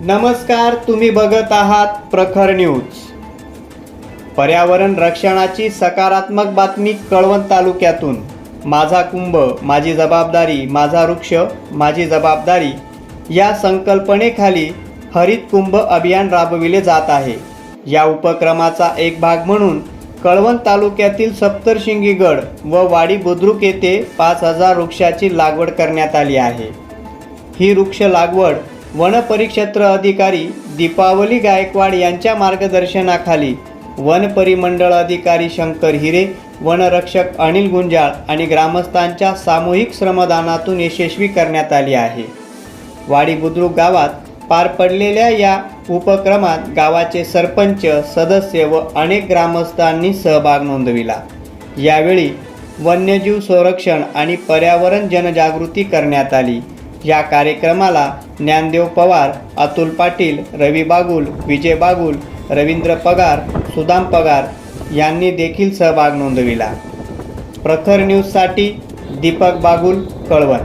नमस्कार तुम्ही बघत आहात प्रखर न्यूज. पर्यावरण रक्षणाची सकारात्मक बातमी कळवण तालुक्यातून. माझा कुंभ माझी जबाबदारी माझा वृक्ष माझी जबाबदारी या संकल्पनेखाली हरित कुंभ अभियान राबविले जात आहे. या उपक्रमाचा एक भाग म्हणून कळवण तालुक्यातील सप्तरशिंगी गड व वाडी बुद्रुक येथे पाच हजार वृक्षाची लागवड करण्यात आली आहे. ही वृक्ष लागवड वन परिक्षेत्र अधिकारी दीपावली गायकवाड यांच्या मार्गदर्शनाखाली वन परिमंडळ अधिकारी शंकर हिरे वनरक्षक अनिल गुंजाळ आणि ग्रामस्थांच्या सामूहिक श्रमदानातून यशस्वी करण्यात आली आहे. वाडी बुद्रुक गावात पार पडलेल्या या उपक्रमात गावाचे सरपंच सदस्य व अनेक ग्रामस्थांनी सहभाग नोंदविला. यावेळी वन्यजीव संरक्षण आणि पर्यावरण जनजागृती करण्यात आली. या कार्यक्रमाला ज्ञानदेव पवार अतुल पाटील रवी बागुल विजय बागुल रवींद्र पगार सुदाम पगार यांनी देखील सहभाग नोंदविला. प्रखर न्यूजसाठी दीपक बागुल कळवण.